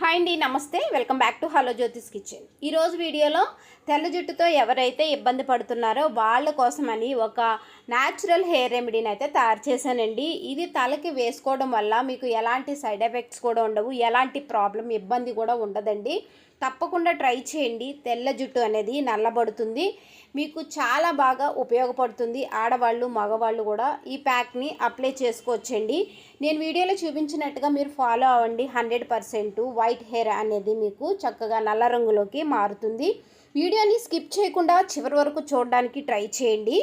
Hi అండి నమస్తే. Welcome back to hello Jyotish kitchen. ఈరోజు వీడియోలో తెల్ల జుట్టుతో ఎవరైతే ఇబ్బంది పడుతున్నారో వాళ్ళ కోసమని ఒక న్యాచురల్ హెయిర్ రెమెడీని అయితే తయారు చేశానండి. ఇది తలకి వేసుకోవడం వల్ల మీకు ఎలాంటి సైడ్ ఎఫెక్ట్స్ కూడా ఉండవు ఎలాంటి ప్రాబ్లం ఇబ్బంది కూడా ఉండదండి. తప్పకుండా ట్రై చేయండి. తెల్ల జుట్టు అనేది నల్లబడుతుంది. మీకు చాలా బాగా ఉపయోగపడుతుంది. ఆడవాళ్ళు మగవాళ్ళు కూడా ఈ ప్యాక్ని అప్లై చేసుకోవచ్చండి. నేను వీడియోలో చూపించినట్టుగా మీరు ఫాలో అవ్వండి. హండ్రెడ్ పర్సెంట్ వైట్ హెయిర్ అనేది మీకు చక్కగా నల్ల రంగులోకి మారుతుంది. వీడియోని స్కిప్ చేయకుండా చివరి వరకు చూడడానికి ట్రై చేయండి.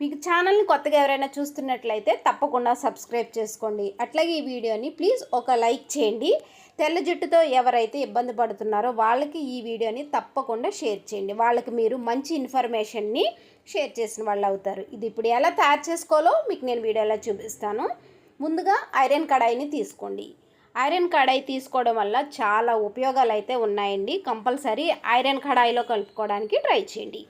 మీకు ఛానల్ని కొత్తగా ఎవరైనా చూస్తున్నట్లయితే తప్పకుండా సబ్స్క్రైబ్ చేసుకోండి. అట్లాగే ఈ వీడియోని ప్లీజ్ ఒక లైక్ చేయండి. తెల్ల జుట్టుతో ఎవరైతే ఇబ్బంది పడుతున్నారో వాళ్ళకి ఈ వీడియోని తప్పకుండా షేర్ చేయండి. వాళ్ళకి మీరు మంచి ఇన్ఫర్మేషన్ని షేర్ చేసిన వాళ్ళు అవుతారు. ఇది ఇప్పుడు ఎలా తయారు చేసుకోవాలో మీకు నేను వీడియోలో చూపిస్తాను. ముందుగా ఐరన్ కడాయిని తీసుకోండి. ఐరన్ కడాయి తీసుకోవడం వల్ల చాలా ఉపయోగాలు అయితే ఉన్నాయండి. కంపల్సరీ ఐరన్ కడాయిలో కలుపుకోవడానికి ట్రై చేయండి.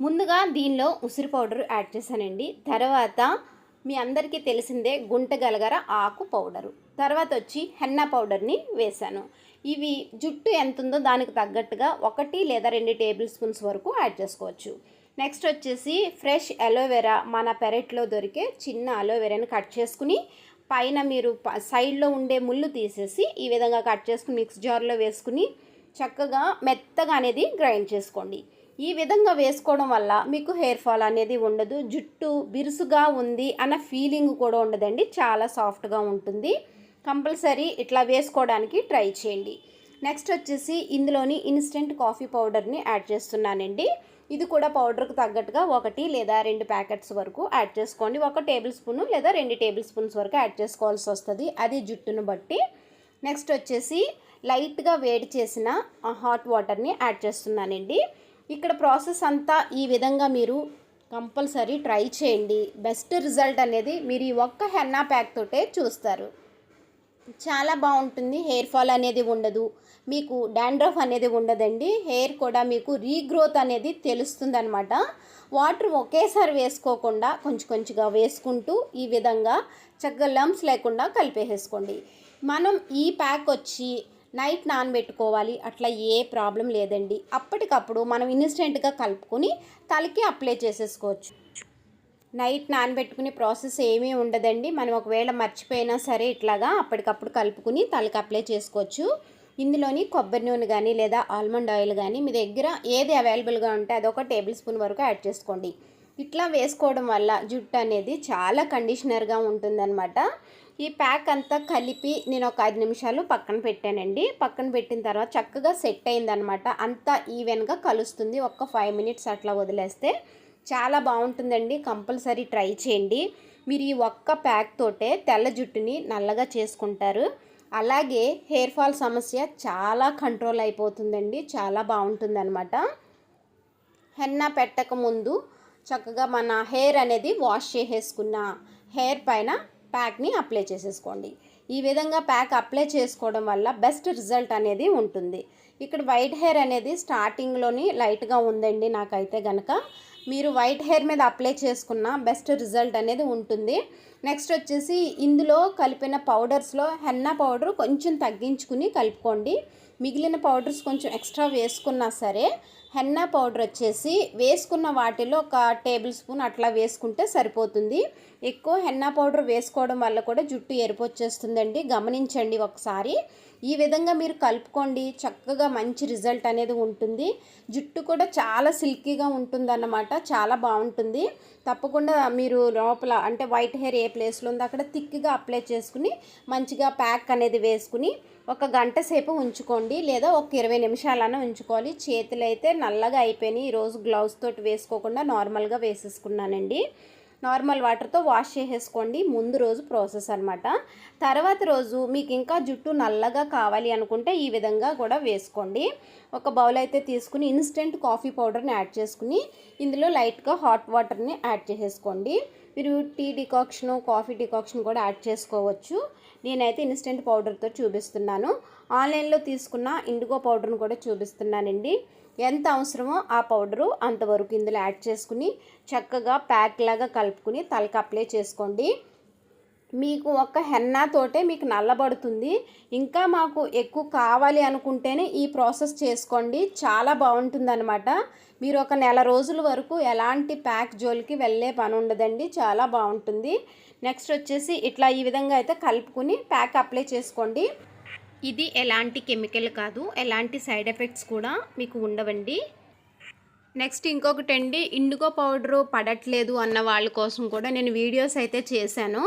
ముందుగా దీనిలో ఉసిరి పౌడర్ యాడ్ చేశానండి. తర్వాత మీ అందరికీ తెలిసిందే గుంట గలగర ఆకు పౌడరు. తర్వాత వచ్చి హెన్నా పౌడర్ని వేశాను. ఇవి జుట్టు ఎంత ఉందో దానికి తగ్గట్టుగా ఒకటి లేదా రెండు టేబుల్ స్పూన్స్ వరకు యాడ్ చేసుకోవచ్చు. నెక్స్ట్ వచ్చేసి ఫ్రెష్ అలోవెరా మన పెరట్లో దొరికే చిన్న అలోవెరాని కట్ చేసుకుని పైన మీరు ప- సైడ్లో ఉండే ముళ్ళు తీసేసి ఈ విధంగా కట్ చేసుకుని మిక్స్ జార్లో వేసుకుని చక్కగా మెత్తగా అనేది గ్రైండ్ చేసుకోండి. ఈ విధంగా వేసుకోవడం వల్ల మీకు హెయిర్ ఫాల్ అనేది ఉండదు జుట్టు బిరుసుగా ఉంది అన్న ఫీలింగ్ కూడా ఉండదండి. చాలా సాఫ్ట్గా ఉంటుంది. కంపల్సరీ ఇట్లా వేసుకోవడానికి ట్రై చేయండి. నెక్స్ట్ వచ్చేసి ఇందులోని ఇన్స్టెంట్ కాఫీ పౌడర్ని యాడ్ చేస్తున్నానండి. ఇది కూడా పౌడర్కు తగ్గట్టుగా ఒకటి లేదా రెండు ప్యాకెట్స్ వరకు యాడ్ చేసుకోండి. ఒక టేబుల్ స్పూన్ లేదా రెండు టేబుల్ స్పూన్స్ వరకు యాడ్ చేసుకోవాల్సి వస్తుంది. అది జుట్టును బట్టి. నెక్స్ట్ వచ్చేసి లైట్గా వేడి చేసిన హాట్ వాటర్ని యాడ్ చేస్తున్నానండి. ఇక్కడ ప్రాసెస్ అంతా ఈ విధంగా మీరు కంపల్సరీ ట్రై చేయండి. బెస్ట్ రిజల్ట్ అనేది మీరు ఈ ఒక్క హెన్నా ప్యాక్ తోటే చూస్తారు. చాలా బాగుంటుంది. హెయిర్ ఫాల్ అనేది ఉండదు. మీకు డాండ్రఫ్ అనేది ఉండదండి. హెయిర్ కూడా మీకు రీగ్రోత్ అనేది తెలుస్తుంది అనమాట వాటర్ ఒకేసారి వేసుకోకుండా కొంచెం కొంచెంగా వేసుకుంటూ ఈ విధంగా చక్కగా లమ్స్ లేకుండా కలిపేసేసుకోండి. మనం ఈ ప్యాక్ వచ్చి నైట్ నానబెట్టుకోవాలి. అట్లా ఏ ప్రాబ్లం లేదండి. అప్పటికప్పుడు మనం ఇన్స్టెంట్గా కలుపుకొని తలకి అప్లై చేసేసుకోవచ్చు. నైట్ నానబెట్టుకునే ప్రాసెస్ ఏమీ ఉండదండి. మనం ఒకవేళ మర్చిపోయినా సరే ఇట్లాగా అప్పటికప్పుడు కలుపుకుని తలకి అప్లై చేసుకోవచ్చు. ఇందులోని కొబ్బరి నూనె కానీ లేదా ఆల్మండ్ ఆయిల్ కానీ మీ దగ్గర ఏది అవైలబుల్గా ఉంటే అదొక టేబుల్ స్పూన్ వరకు యాడ్ చేసుకోండి. ఇట్లా వేసుకోవడం వల్ల జుట్టు అనేది చాలా కండిషనర్గా ఉంటుందన్నమాట. ఈ ప్యాక్ అంతా కలిపి నేను ఒక ఐదు నిమిషాలు పక్కన పెట్టానండి. పక్కన పెట్టిన తర్వాత చక్కగా సెట్ అయిందనమాట అంతా ఈవెన్గా కలుస్తుంది. ఒక్క ఫైవ్ మినిట్స్ అట్లా వదిలేస్తే చాలా బాగుంటుందండి. కంపల్సరీ ట్రై చేయండి. మీరు ఈ ఒక్క ప్యాక్ తోటే తెల్ల జుట్టుని నల్లగా చేసుకుంటారు. అలాగే హెయిర్ ఫాల్ సమస్య చాలా కంట్రోల్ అయిపోతుందండి. చాలా బాగుంటుందన్నమాట. హెన్నా పెట్టక ముందు చక్కగా మన హెయిర్ అనేది వాష్ చేసేసుకున్న హెయిర్ పైన ప్యాక్ని అప్లై చేసేసుకోండి. ఈ విధంగా ప్యాక్ అప్లై చేసుకోవడం వల్ల బెస్ట్ రిజల్ట్ అనేది ఉంటుంది. ఇక్కడ వైట్ హెయిర్ అనేది స్టార్టింగ్లోని లైట్గా ఉందండి నాకైతే గనక. మీరు వైట్ హెయిర్ మీద అప్లై చేసుకున్న బెస్ట్ రిజల్ట్ అనేది ఉంటుంది. నెక్స్ట్ వచ్చేసి ఇందులో కలిపిన పౌడర్స్లో హెన్నా పౌడర్ కొంచెం తగ్గించుకుని కలుపుకోండి. మిగిలిన పౌడర్స్ కొంచెం ఎక్స్ట్రా వేసుకున్నా సరే హెన్నా పౌడర్ వచ్చేసి వేసుకున్న వాటిలో ఒక టేబుల్ స్పూన్ అట్లా వేసుకుంటే సరిపోతుంది. ఎక్కువ హెన్నా పౌడర్ వేసుకోవడం వల్ల కూడా జుట్టు ఎరిపొచ్చేస్తుందండి గమనించండి ఒకసారి. ఈ విధంగా మీరు కలుపుకోండి. చక్కగా మంచి రిజల్ట్ అనేది ఉంటుంది. జుట్టు కూడా చాలా సిల్కీగా ఉంటుందన్నమాట. చాలా బాగుంటుంది. తప్పకుండా మీరు లోపల అంటే వైట్ హెయిర్ ఏ ప్లేస్లో ఉందో అక్కడ థిక్గా అప్లై చేసుకుని మంచిగా ప్యాక్ అనేది వేసుకుని ఒక గంట సేపు ఉంచుకోండి. లేదా ఒక ఇరవై నిమిషాలన్నా ఉంచుకోవాలి. చేతులు అయితే నల్లగా అయిపోయినాయి. ఈరోజు గ్లౌస్ తోటి వేసుకోకుండా నార్మల్గా వేసేసుకున్నానండి. నార్మల్ వాటర్తో వాష్ చేసేసుకోండి. ముందు రోజు ప్రాసెస్ అనమాట తర్వాత రోజు మీకు ఇంకా జుట్టు నల్లగా కావాలి అనుకుంటే ఈ విధంగా కూడా వేసుకోండి. ఒక బౌల్ అయితే తీసుకుని ఇన్స్టెంట్ కాఫీ పౌడర్ని యాడ్ చేసుకుని ఇందులో లైట్గా హాట్ వాటర్ని యాడ్ చేసేసుకోండి. మీరు టీ డికాక్షను కాఫీ డికాక్షన్ కూడా యాడ్ చేసుకోవచ్చు. నేనైతే ఇన్స్టెంట్ పౌడర్తో చూపిస్తున్నాను. ఆన్లైన్లో తీసుకున్న ఇండిగో పౌడర్ను కూడా చూపిస్తున్నానండి. ఎంత అవసరమో ఆ పౌడరు అంతవరకు ఇందులో యాడ్ చేసుకుని చక్కగా ప్యాక్ లాగా కలుపుకుని తలకి అప్లై చేసుకోండి. మీకు ఒక హెన్నా తోటే మీకు నల్లబడుతుంది. ఇంకా మాకు ఎక్కువ కావాలి అనుకుంటేనే ఈ ప్రాసెస్ చేసుకోండి. చాలా బాగుంటుందన్నమాట. మీరు ఒక నెల రోజుల వరకు ఎలాంటి ప్యాక్ జోలికి వెళ్ళే పని ఉండదండి. చాలా బాగుంటుంది. నెక్స్ట్ వచ్చేసి ఇట్లా ఈ విధంగా అయితే కలుపుకుని ప్యాక్ అప్లై చేసుకోండి. ఇది ఎలాంటి కెమికల్ కాదు. ఎలాంటి సైడ్ ఎఫెక్ట్స్ కూడా మీకు ఉండవండి. నెక్స్ట్ ఇంకొకటి అండి ఇండిగో పౌడరు పడట్లేదు అన్న వాళ్ళ కోసం కూడా నేను వీడియోస్ అయితే చేశాను.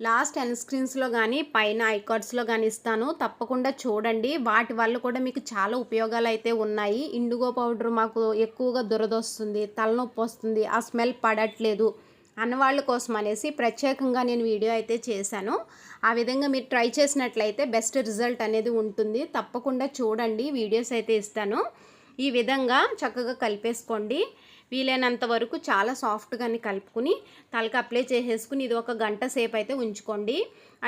లాస్ట్ ఎన్ స్క్రీన్స్లో కానీ పైన ఐకార్డ్స్లో కానీ ఇస్తాను. తప్పకుండా చూడండి. వాటి వల్ల కూడా మీకు చాలా ఉపయోగాలు అయితే ఉన్నాయి. ఇండిగో పౌడర్ మాకు ఎక్కువగా దురదొస్తుంది. తలనొప్పి వస్తుంది. ఆ స్మెల్ పడట్లేదు అన్నవాళ్ళ కోసం అనేసి ప్రత్యేకంగా నేను వీడియో అయితే చేశాను. ఆ విధంగా మీరు ట్రై చేసినట్లయితే బెస్ట్ రిజల్ట్ అనేది ఉంటుంది. తప్పకుండా చూడండి. వీడియోస్ అయితే ఇస్తాను. ఈ విధంగా చక్కగా కలిపేసుకోండి. వీలైనంత వరకు చాలా సాఫ్ట్గానే కలుపుకుని తలకి అప్లై చేసేసుకుని ఇది ఒక గంట సేపు అయితే ఉంచుకోండి.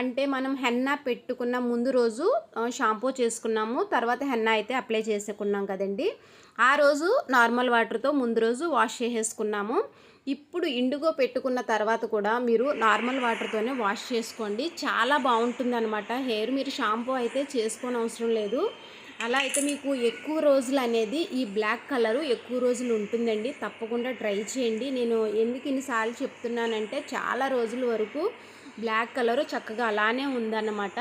అంటే మనం హెన్నా పెట్టుకున్న ముందు రోజు షాంపూ చేసుకున్నాము. తర్వాత హెన్నా అయితే అప్లై చేసుకున్నాం కదండి. ఆ రోజు నార్మల్ వాటర్తో ముందు రోజు వాష్ చేసేసుకున్నాము. ఇప్పుడు ఇండుగో పెట్టుకున్న తర్వాత కూడా మీరు నార్మల్ వాటర్తోనే వాష్ చేసుకోండి. చాలా బాగుంటుంది అనమాట హెయిర్ మీరు షాంపూ అయితే చేసుకోని అవసరం లేదు. అలా అయితే మీకు ఎక్కువ రోజులు అనేది ఈ బ్లాక్ కలరు ఎక్కువ రోజులు ఉంటుందండి. తప్పకుండా ట్రై చేయండి. నేను ఎందుకు ఇన్నిసార్లు చెప్తున్నానంటే చాలా రోజుల వరకు బ్లాక్ కలరు చక్కగా అలానే ఉందన్నమాట.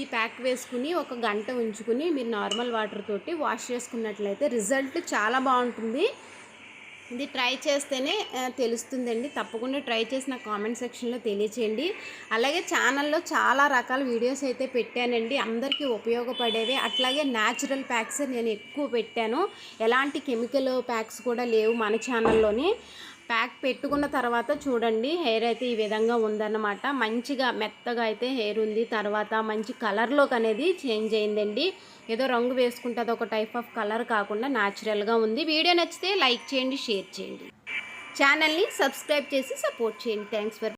ఈ ప్యాక్ వేసుకుని ఒక గంట ఉంచుకుని మీరు నార్మల్ వాటర్ తోటి వాష్ చేసుకున్నట్లయితే రిజల్ట్ చాలా బాగుంటుంది. ఇది ట్రై చేస్తేనే తెలుస్తుందండి. తప్పకుండా ట్రై చేసి నా కామెంట్ సెక్షన్లో తెలియచేయండి. అలాగే ఛానల్లో చాలా రకాల వీడియోస్ అయితే పెట్టానండి. అందరికీ ఉపయోగపడేవి. అట్లాగే న్యాచురల్ ప్యాక్స్ నేను ఎక్కువ పెట్టాను. ఎలాంటి కెమికల్ ప్యాక్స్ కూడా లేవు మన ఛానల్లోని. ప్యాక్ పెట్టుకున్న తర్వాత చూడండి హెయిర్ అయితే ఈ విధంగా ఉందన్నమాట. మంచిగా మెత్తగా అయితే హెయిర్ ఉంది. తర్వాత మంచి కలర్లోకి అనేది చేంజ్ అయిందండి. ఏదో రంగు వేసుకుంటే అది ఒక టైప్ ఆఫ్ కలర్ కాకుండా న్యాచురల్గా ఉంది. వీడియో నచ్చితే లైక్ చేయండి షేర్ చేయండి. ఛానల్ని సబ్స్క్రైబ్ చేసి సపోర్ట్ చేయండి. Thanks for